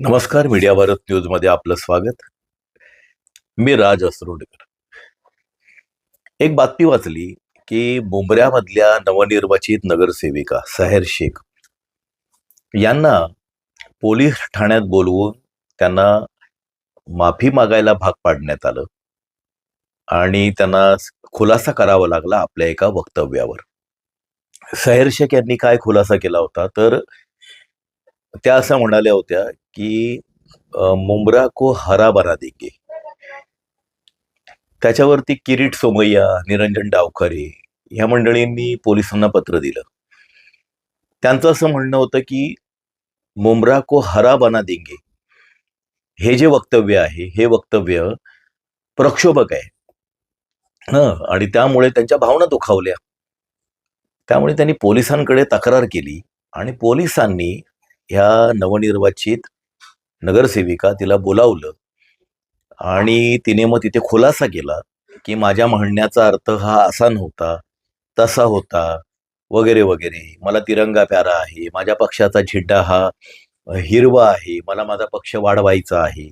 नमस्कार मीडिया भारत न्यूजमध्ये आपलं स्वागत. मी राज असरोडकर. एक बातमी वाचली की मुंबऱ्यामधल्या नवनिर्वाचित नगरसेविका सहेर शेख यांना पोलीस ठाण्यात बोलवून त्यांना माफी मागायला भाग पाडण्यात आलं आणि त्यांना खुलासा करावा लागला आपल्या एका वक्तव्यावर. सहेर शेख यांनी काय खुलासा केला होता? तर त्या असं म्हणाल्या होत्या की मुंब्रा को हरा बना देंगे त्याच्यावरती किरीट सोमय्या निरंजन डावखरे ह्या मंडळींनी पोलिसांना पत्र दिलं. त्यांचं असं म्हणणं होतं की मुंब्रा को हरा बना देंगे. हे जे वक्तव्य आहे हे वक्तव्य प्रक्षोभक आहे. हं आणि त्यामुळे त्यांच्या भावना दुखावल्या. त्यामुळे त्यांनी पोलिसांकडे तक्रार केली आणि पोलिसांनी ह्या नवनिर्वाचित नगरसेविका तिला बोलावलं. आणि तिने मग तिथे खुलासा केला की माझ्या म्हणण्याचा अर्थ हा असा नव्हता तसा होता वगैरे वगैरे. मला तिरंगा प्यारा आहे माझ्या पक्षाचा झेंडा हा हिरवा आहे मला माझा पक्ष वाढवायचा आहे.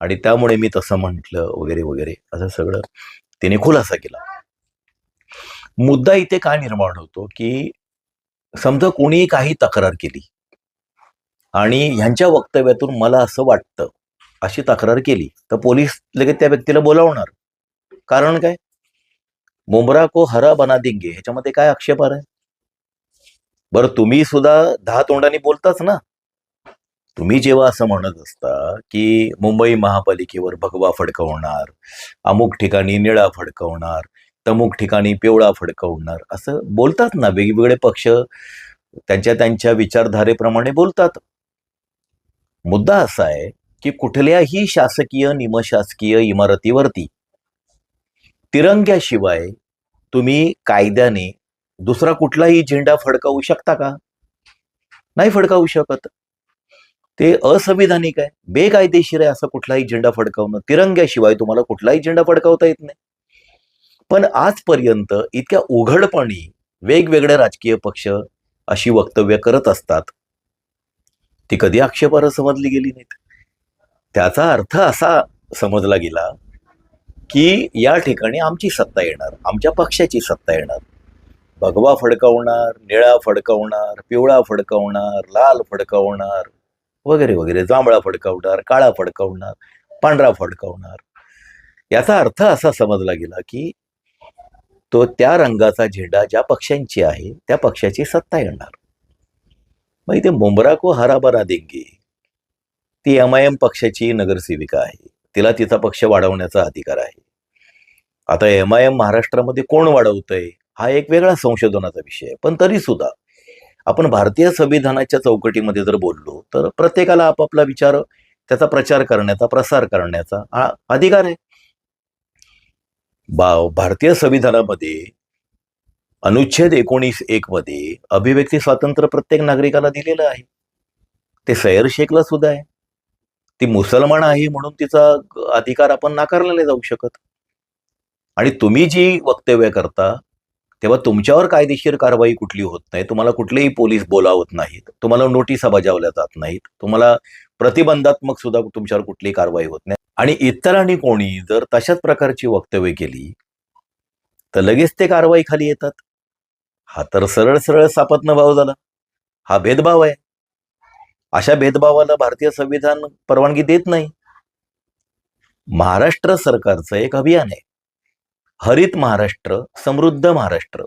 आणि त्यामुळे मी तसं म्हटलं वगैरे वगैरे. असं सगळं तिने खुलासा केला. मुद्दा इथे काय निर्माण होतो की समजा कोणी काही तक्रार केली आणि ह्यांच्या वक्तव्यातून मला असं वाटतं अशी तक्रार केली तर पोलीस लगेच त्या व्यक्तीला बोलावणार. कारण काय? मुमरा को हरा बना दिंगे ह्याच्यामध्ये काय आक्षेप आहे? बरं तुम्ही सुद्धा दहा तोंडाने बोलताच ना. तुम्ही जेव्हा असं म्हणत असता की मुंबई महापालिकेवर भगवा फडकवणार अमुक ठिकाणी निळा फडकवणार तमुक ठिकाणी पिवळा फडकवणार असं बोलतात ना वेगवेगळे पक्ष त्यांच्या त्यांच्या विचारधारेप्रमाणे बोलतात. मुद्दा असा आहे की कुठल्याही शासकीय निमशासकीय इमारतीवरती तिरंग्याशिवाय तुम्ही कायद्याने दुसरा कुठलाही झेंडा फडकावू शकता का? नाही फडकावू शकत. ते असंविधानिक आहे. बेकायदेशीर आहे असं कुठलाही झेंडा फडकावणं. तिरंग्याशिवाय तुम्हाला कुठलाही झेंडा फडकावता येत नाही. पण आजपर्यंत इतक्या उघडपणे वेगवेगळे राजकीय पक्ष अशी वक्तव्य करत असतात. ती कधी आक्षेपार्ह समजली गेली नाहीत. त्याचा अर्थ असा समजला गेला की या ठिकाणी आमची सत्ता येणार आमच्या पक्षाची सत्ता येणार. भगवा फडकवणार निळा फडकवणार पिवळा फडकवणार लाल फडकवणार वगैरे वगैरे जांभळा फडकवणार काळा फडकवणार पांढरा फडकवणार. याचा अर्थ असा समजला गेला की तो त्या रंगाचा झेंडा ज्या पक्षांची आहे त्या पक्षाची सत्ता येणार. मग इथे मुंबरा को हराभरा देंगी. ती एम आय एम पक्षाची नगरसेविका आहे. तिला तिचा पक्ष वाढवण्याचा अधिकार आहे. आता एम आय एम महाराष्ट्रामध्ये कोण वाढवतंय हा एक वेगळा संशोधनाचा विषय आहे. पण तरी सुद्धा आपण भारतीय संविधानाच्या चौकटीमध्ये जर बोललो तर प्रत्येकाला आपापला विचार त्याचा प्रचार करण्याचा प्रसार करण्याचा हा अधिकार आहे. बा भारतीय संविधानामध्ये अनुच्छेद एकोणीस एक मध्ये अभिव्यक्ती स्वातंत्र्य प्रत्येक नागरिकाला दिलेलं आहे. ते सैर शेखला सुद्धा आहे. ती मुसलमान आहे म्हणून तिचा अधिकार आपण नाकारलेला जाऊ शकत. आणि तुम्ही जी वक्तव्य करता तेव्हा तुमच्यावर कायदेशीर कारवाई कुठली होत नाही? तुम्हाला कुठलेही पोलीस बोलावत नाहीत. तुम्हाला नोटिसा बजावल्या जात नाहीत. तुम्हाला प्रतिबंधात्मक सुद्धा तुमच्यावर कुठलीही कारवाई होत नाही. आणि इतरांनी कोणी जर तशाच प्रकारची वक्तव्य केली तर लगेच ते कारवाई खाली येतात. हा तर सरळ सरळ सापत्न भाव झाला. हा भेदभाव आहे. अशा भेदभावाला भारतीय संविधान परवानगी देत नाही. महाराष्ट्र सरकारचं एक अभियान आहे. हरित महाराष्ट्र समृद्ध महाराष्ट्र.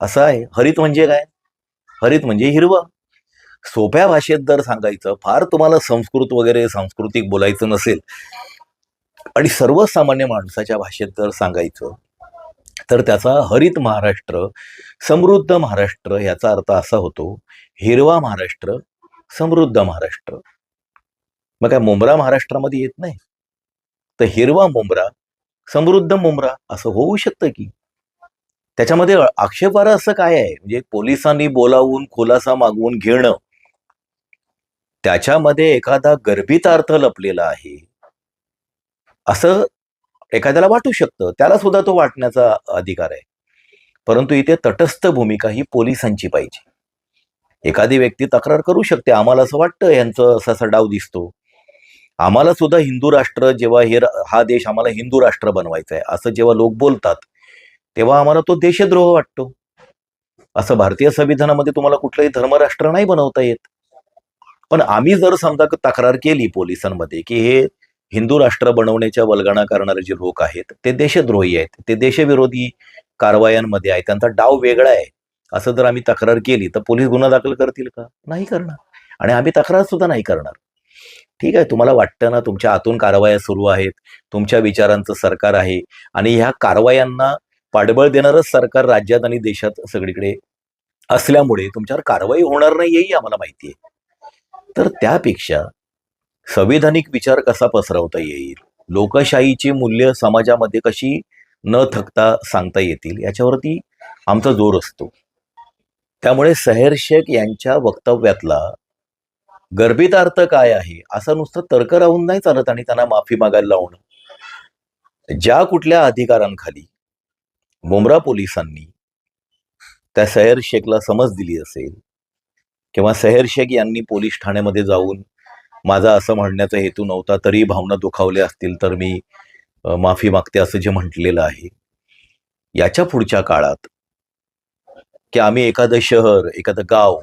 असं आहे. हरित म्हणजे काय? हरित म्हणजे हिरवं. सोप्या भाषेत जर सांगायचं फार तुम्हाला संस्कृत वगैरे सांस्कृतिक बोलायचं नसेल आणि सर्वसामान्य माणसाच्या भाषेत जर सांगायचं तर त्याचा हरित महाराष्ट्र समृद्ध महाराष्ट्र याचा अर्थ असा होतो हिरवा महाराष्ट्र समृद्ध महाराष्ट्र. मग काय मुंब्रा महाराष्ट्रामध्ये येत नाही? तर हिरवा मुंब्रा समृद्ध मुंब्रा असं होऊ शकतं की? त्याच्यामध्ये आक्षेपार्ह असं काय आहे? म्हणजे पोलिसांनी बोलावून खुलासा मागवून घेणं. त्याच्यामध्ये एखादा गर्भित अर्थ लपलेला आहे. असं एखाद्याला वाटू शकतं. त्याला सुद्धा तो वाटण्याचा अधिकार आहे. परंतु इथे तटस्थ भूमिका ही पोलिसांची पाहिजे. एखादी व्यक्ती तक्रार करू शकते. आम्हाला असं वाटतं यांचं असा असा डाव दिसतो. आम्हाला सुद्धा हिंदू राष्ट्र जेव्हा हे हा देश आम्हाला हिंदू राष्ट्र बनवायचा आहे असं जेव्हा लोक बोलतात तेव्हा आम्हाला तो देशद्रोह वाटतो. असं भारतीय संविधानामध्ये तुम्हाला कुठलंही धर्मराष्ट्र नाही बनवता येत. पण आम्ही जर समजा तक्रार केली पोलिसांमध्ये की हे हिंदू राष्ट्र बनवण्याच्या वल्गणा करणारे जे लोक आहेत ते देशद्रोही आहेत. ते देशविरोधी कारवायांमध्ये आहेत. त्यांचा डाव वेगळा आहे. असं जर आम्ही तक्रार केली तर पोलीस गुन्हा दाखल करतील का? नाही करणार. आणि आम्ही तक्रार सुद्धा नाही करणार. ठीक आहे तुम्हाला वाटतं ना तुमच्या आतून कारवाया सुरू आहेत तुमच्या विचारांचं सरकार आहे आणि ह्या कारवायांना पाठबळ देणारच सरकार राज्यात आणि देशात सगळीकडे असल्यामुळे तुमच्यावर कारवाई होणार नाही हेही आम्हाला माहिती आहे. तर त्यापेक्षा संविधानिक विचार कसा पसरवता येईल? लोकशाहीची मूल्य समाजामध्ये कशी न थकता सांगता येतील? याच्यावरती आमचा जोर असतो. त्यामुळे सहेर शेख यांच्या वक्तव्यातला गर्भित अर्थ काय आहे? असं नुसतं तर्क राहून नाही चालत आणि त्यांना माफी मागायला लावणं. ज्या कुठल्या अधिकारांखाली मुंब्रा पोलिसांनी त्या सहेर शेखला समज दिली असेल किंवा सहेर शेख यांनी पोलीस ठाण्यामध्ये जाऊन माझा असं म्हणण्याचा हेतू नव्हता तरी भावना दुखावल्या असतील तर मी माफी मागते असं जे म्हटलेलं आहे. याच्या पुढच्या काळात की आम्ही एखादं शहर एखादं गाव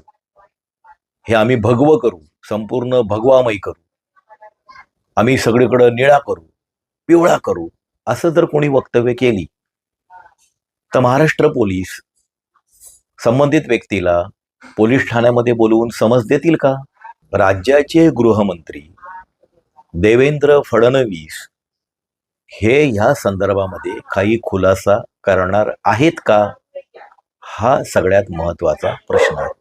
हे आम्ही भगवं करू संपूर्ण भगवामय करू. आम्ही सगळीकडं निळा करू पिवळा करू असं जर कोणी वक्तव्य केली तर महाराष्ट्र पोलीस संबंधित व्यक्तीला पोलीस ठाण्यामध्ये बोलवून समज देतील का? राज्याचे गृहमंत्री देवेंद्र फडणवीस हे ह्या संदर्भामध्ये काही खुलासा करणार आहेत का? हा सगळ्यात महत्त्वाचा प्रश्न आहे.